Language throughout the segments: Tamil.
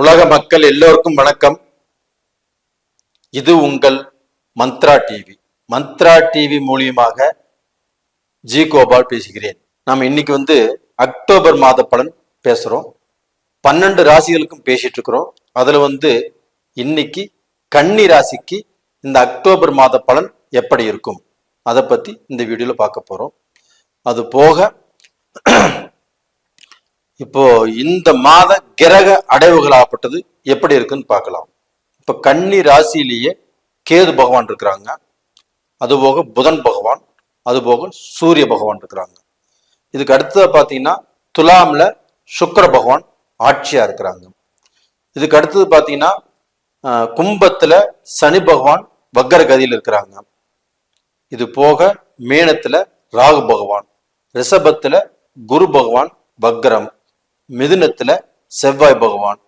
உலக மக்கள் எல்லோருக்கும் வணக்கம். இது உங்கள் மந்த்ரா டிவி. மந்த்ரா டிவி மூலியமாக ஜி கோபால் பேசுகிறேன். நாம் இன்னைக்கு வந்து அக்டோபர் மாத பலன் பேசுறோம். பன்னெண்டு ராசிகளுக்கும் பேசிட்டு இருக்கிறோம். அதுல வந்து இன்னைக்கு கன்னி ராசிக்கு இந்த அக்டோபர் மாத பலன் எப்படி இருக்கும்? அதை பத்தி இந்த வீடியோல பார்க்க போறோம். அது போக இப்போ இந்த மாத கிரக அடைவுகளாகப்பட்டது எப்படி இருக்குன்னு பார்க்கலாம். இப்போ கன்னி ராசியிலேயே கேது பகவான் இருக்கிறாங்க. அதுபோக புதன் பகவான் அதுபோக சூரிய பகவான் இருக்கிறாங்க. இதுக்கு அடுத்தது பார்த்தீங்கன்னா துலாமில் சுக்கர பகவான் ஆட்சியாக இருக்கிறாங்க. இதுக்கு அடுத்தது பார்த்தீங்கன்னா கும்பத்தில் சனி பகவான் வக்கர கதியில் இருக்கிறாங்க. இது போக மேனத்தில் ராகு பகவான் ரிஷபத்தில் குரு பகவான் வக்ரம். மிதுனத்துல செவ்வாய் பகவான்.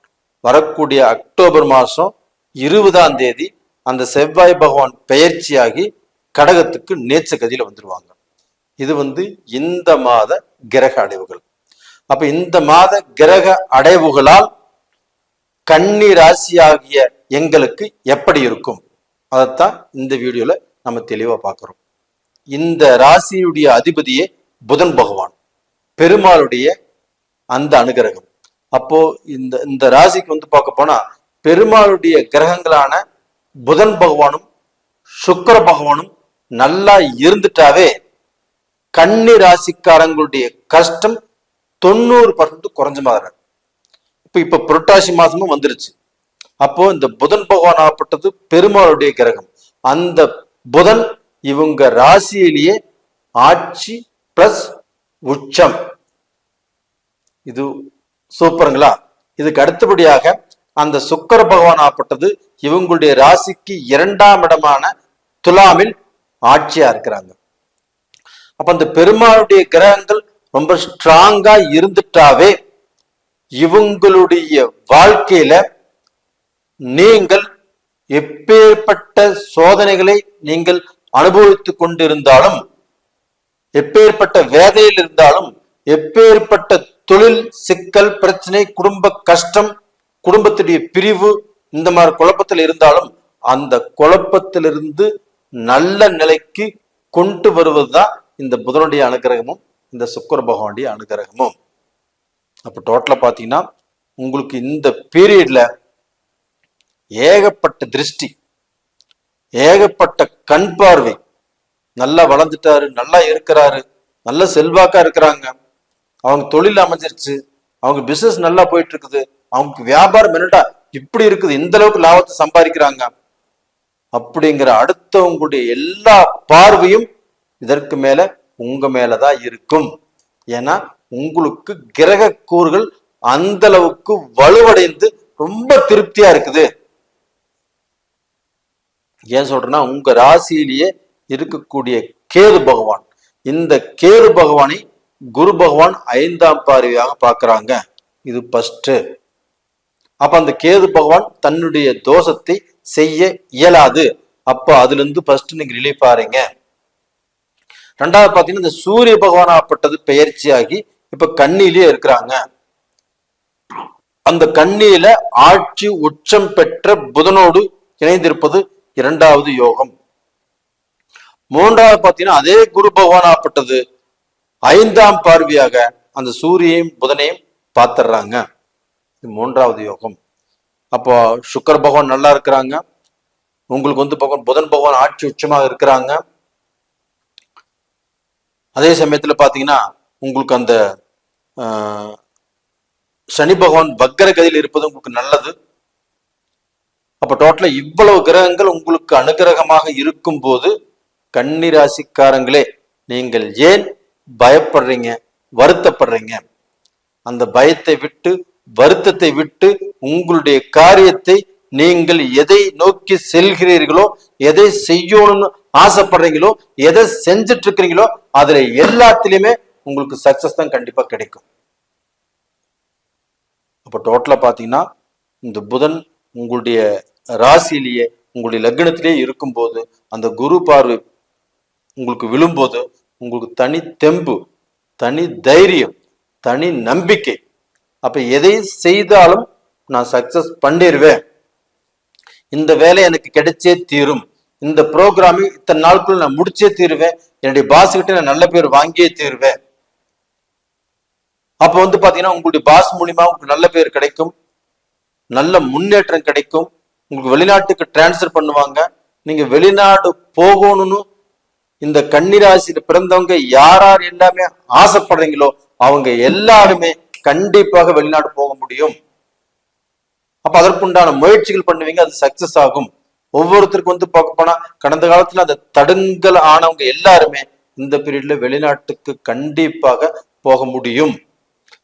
வரக்கூடிய அக்டோபர் மாசம் இருபதாம் தேதி அந்த செவ்வாய் பகவான் பெயர்ச்சியாகி கடகத்துக்கு நேச்ச கதியில வந்துருவாங்க. இது வந்து இந்த மாத கிரக அடைவுகள். அப்ப இந்த மாத கிரக அடைவுகளால் கன்னி ராசியாகிய எங்களுக்கு எப்படி இருக்கும்? அதைத்தான் இந்த வீடியோல நம்ம தெளிவா பார்க்கிறோம். இந்த ராசியுடைய அதிபதியே புதன் பகவான். பெருமாளுடைய அந்த அனுகிரகம். அப்போ இந்த இந்த ராசிக்கு வந்து பார்க்க போனா பெருமாளுடைய கிரகங்களான புதன் பகவானும் சுக்கர பகவானும் நல்லா இருந்துட்டாவே கன்னி ராசிக்காரங்களுடைய கஷ்டம் தொண்ணூறு பர்சன்ட் குறைஞ்ச மாதிரி. இப்ப இப்ப புரட்டாசி மாசமும் வந்துருச்சு. அப்போ இந்த புதன் பகவான் ஆகப்பட்டது பெருமாளுடைய கிரகம். அந்த புதன் இவங்க ராசியிலேயே ஆட்சி பிளஸ் உச்சம். இது சூப்பருங்களா? இதுக்கு அடுத்தபடியாக அந்த சுக்கர பகவான் ஆப்பட்டது இவங்களுடைய ராசிக்கு இரண்டாம் இடமான துலாமில் ஆட்சியா இருக்கிறாங்க. அப்ப அந்த பெருமாளுடைய கிரகங்கள் ரொம்ப ஸ்ட்ராங்கா இருந்துட்டாவே இவங்களுடைய வாழ்க்கையில நீங்கள் எப்பேற்பட்ட சோதனைகளை நீங்கள் அனுபவித்துக் கொண்டிருந்தாலும் எப்பேற்பட்ட வேதையில் இருந்தாலும் எப்பேற்பட்ட தொழில் சிக்கல் பிரச்சனை குடும்ப கஷ்டம் குடும்பத்துடைய பிரிவு இந்த மாதிரி குழப்பத்தில் இருந்தாலும் அந்த குழப்பத்திலிருந்து நல்ல நிலைக்கு கொண்டு வருவதுதான் இந்த புதனுடைய அனுகிரகமும் இந்த சுக்கர பகவானுடைய அனுகிரகமும். அப்ப டோட்டலா பாத்தீங்கன்னா உங்களுக்கு இந்த பீரியட்ல ஏகப்பட்ட திருஷ்டி ஏகப்பட்ட கண் பார்வை. நல்லா வளர்ந்துட்டாரு நல்லா இருக்கிறாரு நல்ல செல்வாக்கா இருக்கிறாங்க. அவங்க தொழில் அமைஞ்சிருச்சு. அவங்க பிசினஸ் நல்லா போயிட்டு இருக்குது அவங்க வியாபாரம் என்னடா இப்படி இருக்குது? இந்த அளவுக்கு லாபத்தை சம்பாதிக்கிறாங்க. அப்படிங்கிற அடுத்தவங்களுடைய எல்லா பார்வையும் இதற்கு மேல உங்க மேலதான் இருக்கும். ஏன்னா உங்களுக்கு கிரக கூறுகள் அந்த அளவுக்கு வலுவடைந்து ரொம்ப திருப்தியா இருக்குது. ஏன் சொல்றேன்னா உங்க ராசியிலேயே இருக்கக்கூடிய கேது பகவான். இந்த கேது பகவானை குரு பகவான் ஐந்தாம் பார்வையாக பார்க்கறாங்க. இது ஃபஸ்ட்டு அப்ப அந்த கேது பகவான் தன்னுடைய தோஷத்தை செய்ய இயலாது. அப்போ அதுல இருந்து நீங்கள் நீங்க ரிலீஃப் ஆறீங்க. ரெண்டாவது பாத்தீங்கன்னா இந்த சூரிய பகவான் ஆப்பட்டது பெயர்ச்சியாகி இப்ப கண்ணிலேயே இருக்கிறாங்க. அந்த கண்ணியில ஆட்சி உச்சம் பெற்ற புதனோடு இணைந்திருப்பது இரண்டாவது யோகம். மூன்றாவது பாத்தீங்கன்னா அதே குரு பகவான் ஆப்பட்டது. ஐந்தாம் பார்வையாக அந்த சூரியையும் புதனையும் பார்த்துடுறாங்க. இது மூன்றாவது யோகம். அப்போ சுக்கர பகவான் நல்லா இருக்கிறாங்க. உங்களுக்கு வந்து பகவான் புதன் பகவான் ஆட்சி உச்சமாக இருக்கிறாங்க. அதே சமயத்துல பாத்தீங்கன்னா உங்களுக்கு அந்த ஆஹ், சனி பகவான் வக்கர கதியில் இருப்பது உங்களுக்கு நல்லது. அப்ப டோட்டலா இவ்வளவு கிரகங்கள் உங்களுக்கு அனுகிரகமாக இருக்கும் போது கன்னிராசிக்காரங்களே நீங்கள் ஏன் பயப்படுறீங்க வருத்தப்படுறீங்க. அந்த பயத்தை விட்டு வருத்தத்தை விட்டு உங்களுடைய காரியத்தை நீங்கள் எதை நோக்கி செல்கிறீர்களோ எதை செய்யணும்னு ஆசைப்படுறீங்களோ எதை செஞ்சுட்டு இருக்கிறீங்களோ அதுல எல்லாத்திலுமே உங்களுக்கு சக்சஸ் தான் கண்டிப்பா கிடைக்கும். அப்ப டோட்டலா பாத்தீங்கன்னா இந்த புதன் உங்களுடைய ராசியிலேயே உங்களுடைய லக்னத்திலேயே இருக்கும்போது அந்த குரு பார்வை உங்களுக்கு விழும்போது உங்களுக்கு தனி தெம்பு தனி தைரியம் தனி நம்பிக்கை. அப்ப எதை செய்தாலும் நான் சக்சஸ் பண்ணிடுவேன் இந்த வேலை எனக்கு கிடைச்சே தீரும். இந்த ப்ரோக்ராமை இத்தனை நாளுக்குள்ள நான் முடிச்சே தீருவேன். என்னுடைய பாஸ் கிட்ட நான் நல்ல பேர் வாங்கியே தீருவேன். அப்ப வந்து பாத்தீங்கன்னா உங்களுடைய பாஸ் மூலியமா உங்களுக்கு நல்ல பேர் கிடைக்கும். நல்ல முன்னேற்றம் கிடைக்கும். உங்களுக்கு வெளிநாட்டுக்கு டிரான்ஸ்ஃபர் பண்ணுவாங்க. நீங்க வெளிநாடு போகணும்னு இந்த கன்னிராசியில பிறந்தவங்க யார் யார் எல்லாமே ஆசைப்படுறீங்களோ அவங்க எல்லாருமே கண்டிப்பாக வெளிநாடு போக முடியும். அப்ப அதற்குண்டான முயற்சிகள் பண்ணுவீங்க அது சக்சஸ் ஆகும். ஒவ்வொருத்தருக்கும் வந்து பார்க்க போனா கடந்த காலத்துல அந்த தடுங்கல் ஆனவங்க எல்லாருமே இந்த பீரியட்ல வெளிநாட்டுக்கு கண்டிப்பாக போக முடியும்.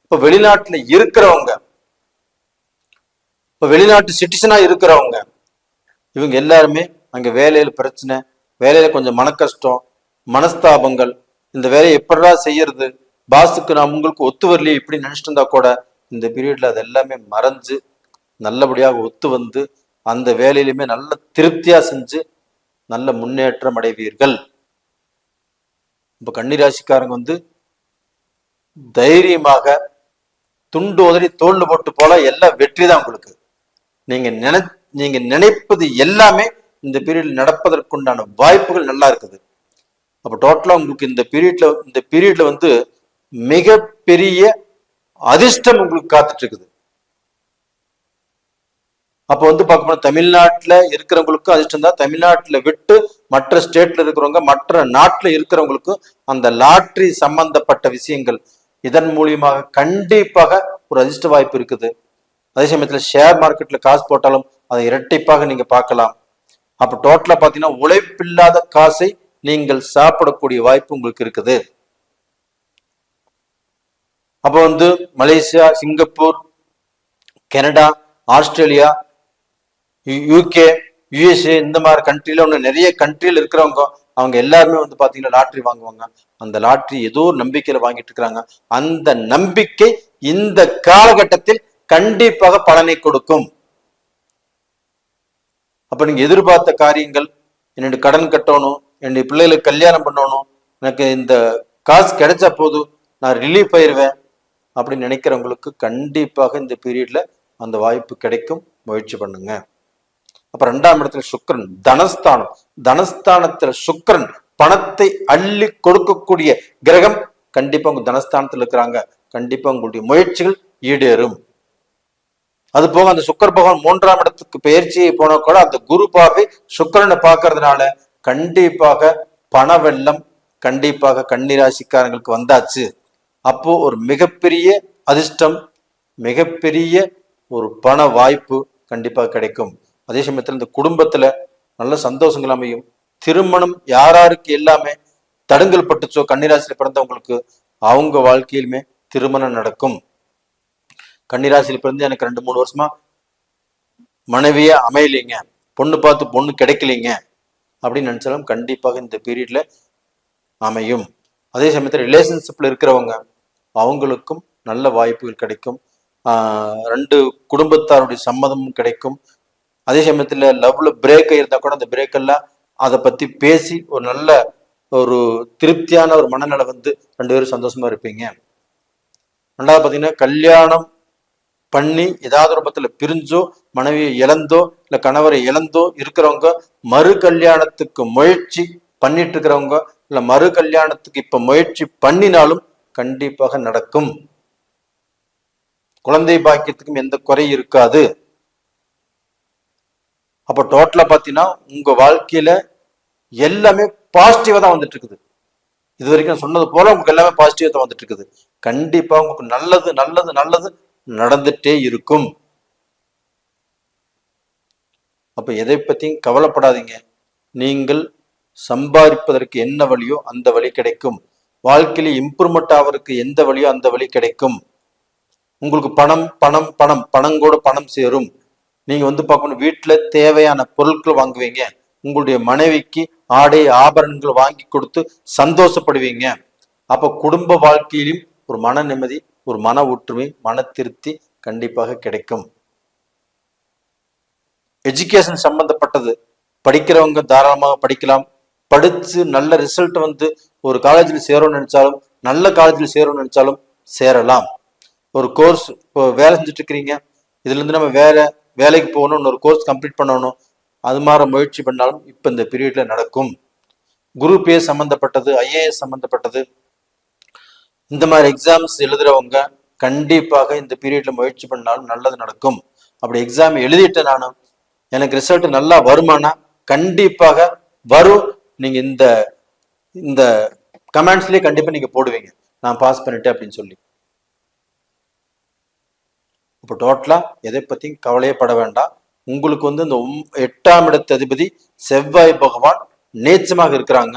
இப்ப வெளிநாட்டுல இருக்கிறவங்க இப்ப வெளிநாட்டு சிட்டிசனா இருக்கிறவங்க இவங்க எல்லாருமே அங்க வேலையில பிரச்சனை வேலையில கொஞ்சம் மன கஷ்டம் மனஸ்தாபங்கள் இந்த வேலையை எப்படா செய்யறது பாஸுக்கு நான் உங்களுக்கு ஒத்து வரலையே இப்படி நினைச்சிட்டு இருந்தா கூட இந்த பீரியட்ல அது எல்லாமே மறைஞ்சு நல்லபடியாக ஒத்து வந்து அந்த வேலையிலுமே நல்ல திருப்தியா செஞ்சு நல்ல முன்னேற்றம் அடைவீர்கள். இப்ப கன்னிராசிக்காரங்க வந்து தைரியமாக துண்டு உதறி தோல்ல போட்டு போல எல்லாம் வெற்றி தான் உங்களுக்கு. நீங்க நினை நீங்க நினைப்பது எல்லாமே இந்த பீரியட்ல நடப்பதற்குண்டான வாய்ப்புகள் நல்லா இருக்குது. அப்போ டோட்டலாக உங்களுக்கு இந்த பீரியட்ல இந்த பீரியட்ல வந்து மிகப்பெரிய அதிர்ஷ்டம் உங்களுக்கு காத்துட்டு இருக்குது அப்போ வந்து பார்க்க போனா தமிழ்நாட்டுல இருக்கிறவங்களுக்கும் அதிர்ஷ்டம் தான். தமிழ்நாட்டில் விட்டு மற்ற ஸ்டேட்ல இருக்கிறவங்க மற்ற நாட்டில் இருக்கிறவங்களுக்கும் அந்த லாட்ரி சம்பந்தப்பட்ட விஷயங்கள் இதன் மூலியமாக கண்டிப்பாக ஒரு அதிர்ஷ்ட வாய்ப்பு இருக்குது. அதே சமயத்தில் ஷேர் மார்க்கெட்ல காசு போட்டாலும் அதை இரட்டிப்பாக நீங்க பார்க்கலாம். அப்ப டோட்டலா பாத்தீங்கன்னா உழைப்பில்லாத காசை நீங்கள் சாப்பிடக்கூடிய வாய்ப்பு உங்களுக்கு இருக்குது. அப்போ வந்து Malaysia Singapore Canada Australia UK USA இந்த மாதிரி கண்ட்ரில ஒன்று நிறைய கண்ட்ரியில் இருக்கிறவங்க அவங்க எல்லாருமே வந்து பாத்தீங்கன்னா லாட்ரி வாங்குவாங்க. அந்த லாட்ரி ஏதோ ஒரு நம்பிக்கையில வாங்கிட்டு இருக்கிறாங்க. அந்த நம்பிக்கை இந்த காலகட்டத்தில் கண்டிப்பாக பலனை கொடுக்கும். அப்ப நீங்க எதிர்பார்த்த காரியங்கள் என்னுடைய கடன் கட்டணும் என்னுடைய பிள்ளைகளுக்கு கல்யாணம் பண்ணணும் எனக்கு இந்த காசு கிடைச்சா போதும் நான் ரிலீஃப் ஆயிருவேன் அப்படின்னு நினைக்கிறவங்களுக்கு கண்டிப்பாக இந்த பீரியட்ல அந்த வாய்ப்பு கிடைக்கும். முயற்சி பண்ணுங்க. அப்புறம் ரெண்டாம் இடத்துல சுக்கரன் தனஸ்தானம். தனஸ்தானத்துல சுக்கரன் பணத்தை அள்ளி கொடுக்கக்கூடிய கிரகம் கண்டிப்பா உங்க தனஸ்தானத்துல இருக்கிறாங்க. கண்டிப்பா உங்களுடைய முயற்சிகள் ஈடேறும். அது போக அந்த சுக்கர் பகவான் மூன்றாம் இடத்துக்கு பயிற்சி போன கூட அந்த குரு பார்வை சுக்கரனை பார்க்கறதுனால கண்டிப்பாக பண வெள்ளம் கண்டிப்பாக கன்னிராசிக்காரங்களுக்கு வந்தாச்சு. அப்போ ஒரு மிகப்பெரிய அதிர்ஷ்டம் மிகப்பெரிய ஒரு பண வாய்ப்பு கண்டிப்பாக கிடைக்கும். அதே சமயத்தில் இந்த குடும்பத்துல நல்ல சந்தோஷங்கள் அமையும். திருமணம் யாராருக்கு எல்லாமே தடுங்கல் பட்டுச்சோ கன்னிராசியில பிறந்தவங்களுக்கு அவங்க வாழ்க்கையிலுமே திருமணம் நடக்கும். கன்னிராசியில பிறந்து எனக்கு ரெண்டு மூணு வருஷமா மனைவியே அமையலைங்க. பொண்ணு பார்த்து பொண்ணு கிடைக்கலைங்க. அப்படின்னு நினைச்சாலும் கண்டிப்பாக இந்த பீரியட்ல அமையும். அதே சமயத்தில் ரிலேஷன்ஷிப்ல இருக்கிறவங்க அவங்களுக்கும் நல்ல வாய்ப்புகள் கிடைக்கும். ஆஹ் ரெண்டு குடும்பத்தாருடைய சம்மதமும் கிடைக்கும். அதே சமயத்தில் லவ்ல பிரேக் இருந்தால் கூட அந்த பிரேக்கெல்லாம் அதை பத்தி பேசி ஒரு நல்ல ஒரு திருப்தியான ஒரு மனநிலை வந்து ரெண்டு பேரும் சந்தோஷமா இருப்பீங்க. ரெண்டாவது பார்த்தீங்கன்னா கல்யாணம் பண்ணி ஏதாவது ரூபத்தில் பிரிஞ்சோ மனைவியை இழந்தோ இல்ல கணவரை இழந்தோ இருக்கிறவங்க மறு கல்யாணத்துக்கு முயற்சி பண்ணிட்டு இருக்கிறவங்க இல்ல மறு கல்யாணத்துக்கு இப்ப முயற்சி பண்ணினாலும் கண்டிப்பாக நடக்கும். குழந்தை பாக்கியத்துக்கும் எந்த குறை இருக்காது. அப்ப டோட்டலா பாத்தீங்கன்னா உங்க வாழ்க்கையில எல்லாமே பாசிட்டிவா தான் வந்துட்டு இருக்குது. இது வரைக்கும் சொன்னது போல உங்களுக்கு எல்லாமே பாசிட்டிவா தான் வந்துட்டு இருக்குது. கண்டிப்பா உங்களுக்கு நல்லது நல்லது நல்லது நடந்துட்டே இருக்கும். அப்ப எதை பத்தியும் கவலைப்படாதீங்க. நீங்கள் சம்பாதிப்பதற்கு என்ன வழியோ அந்த வழி கிடைக்கும். வாழ்க்கையில இம்ப்ரூவ்மெண்ட் ஆவதற்கு எந்த வழியோ அந்த வழி கிடைக்கும். உங்களுக்கு பணம் பணம் பணம் பணம் கூட பணம் சேரும். நீங்க வந்து பார்க்கணும் வீட்டுல தேவையான பொருட்கள் வாங்குவீங்க. உங்களுடைய மனைவிக்கு ஆடை ஆபரணங்கள் வாங்கி கொடுத்து சந்தோஷப்படுவீங்க. அப்ப குடும்ப வாழ்க்கையிலும் ஒரு மன நிம்மதி ஒரு மன ஒற்றுமை மன திருப்தி கண்டிப்பாக கிடைக்கும். எஜுகேஷன் சம்பந்தப்பட்டது. படிக்கிறவங்க தாராளமாக படிக்கலாம். படிச்சு நல்ல ரிசல்ட் வந்து ஒரு காலேஜில் சேரணும்னு நினைச்சாலும் நல்ல காலேஜில் சேரணும்னு நினைச்சாலும் சேரலாம். ஒரு கோர்ஸ் இப்போ வேலை செஞ்சுட்டு இருக்கிறீங்க இதுல இருந்து நம்ம வேற வேலைக்கு போகணும் ஒரு கோர்ஸ் கம்ப்ளீட் பண்ணணும். அது மாதிரி முயற்சி பண்ணாலும் இப்போ இந்த பீரியடில் நடக்கும். குரூப் ஏ சம்பந்தப்பட்டது ஐஏஎஸ் சம்மந்தப்பட்டது இந்த மாதிரி எக்ஸாம்ஸ் எழுதுறவங்க கண்டிப்பாக இந்த பீரியட்ல முயற்சி பண்ணாலும் நல்லது நடக்கும். அப்படி எக்ஸாம் எழுதிட்டு நானும் எனக்கு ரிசல்ட் நல்லா வருமானா கண்டிப்பாக வரும். நீங்க இந்த இந்த கமெண்ட்ஸ்லயே கண்டிப்பா நீங்க போடுவீங்க. நான் பாஸ் பண்ணிட்டேன் அப்படின்னு சொல்லி. இப்போ டோட்டலா எதை பத்தியும் கவலையே பட வேண்டாம். உங்களுக்கு வந்து இந்த எட்டாம் இடத்து அதிபதி செவ்வாய் பகவான் நேச்சமாக இருக்கிறாங்க.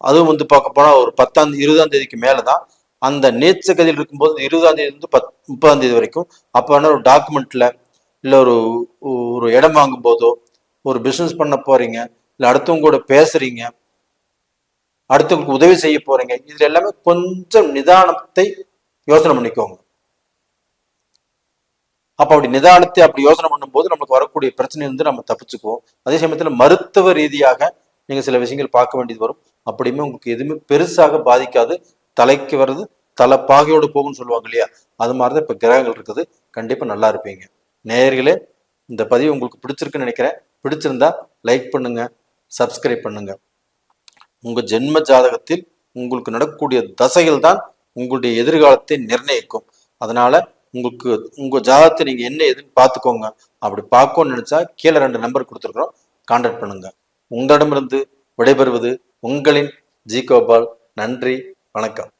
அதுவும் வந்து பார்க்க போனா ஒரு பத்தாம் இருபதாம் தேதிக்கு மேலதான். அந்த நேச்ச கதியில் இருக்கும்போது இருபதாம் தேதி இருந்து பத் முப்பதாம் தேதி வரைக்கும் அப்போ வேணா ஒரு டாக்குமெண்ட்ல இல்ல ஒரு ஒரு இடம் வாங்கும் போதோ ஒரு பிசினஸ் பண்ண போறீங்க இல்ல அடுத்தவங்க கூட பேசுறீங்க அடுத்தவங்களுக்கு உதவி செய்ய போறீங்க இதுல எல்லாமே கொஞ்சம் நிதானத்தை யோசனை பண்ணிக்கோங்க. அப்ப அப்படி நிதானத்தை அப்படி யோசனை பண்ணும்போது நமக்கு வரக்கூடிய பிரச்சனை வந்து நம்ம தப்பிச்சுக்குவோம். அதே சமயத்துல மருத்துவ ரீதியாக நீங்க சில விஷயங்கள் பார்க்க வேண்டியது வரும். அப்படியுமே உங்களுக்கு எதுவுமே பெருசாக பாதிக்காது. தலைக்கு வர்றது தலை பாகையோடு போகும்னு சொல்லுவாங்க இல்லையா? அது மாதிரிதான் இப்ப கிரகங்கள் இருக்குது. கண்டிப்பா நல்லா இருப்பீங்க. நேயர்களே இந்த பதிவு உங்களுக்கு பிடிச்சிருக்குன்னு நினைக்கிறேன். பிடிச்சிருந்தா லைக் பண்ணுங்க சப்ஸ்கிரைப் பண்ணுங்க. உங்க ஜென்ம ஜாதகத்தில் உங்களுக்கு நடக்கக்கூடிய தசைகள் தான் உங்களுடைய எதிர்காலத்தை நிர்ணயிக்கும். அதனால உங்களுக்கு உங்க ஜாதகத்தை நீங்க என்ன எதுன்னு பார்த்துக்கோங்க. அப்படி பார்க்கணும்னு நினைச்சா கீழே ரெண்டு நம்பர் கொடுத்துருக்குறோம். கான்டாக்ட் பண்ணுங்க. உங்களிடமிருந்து விடைபெறுவது உங்களின் ஜி கோபால் நன்றி வணக்கம்.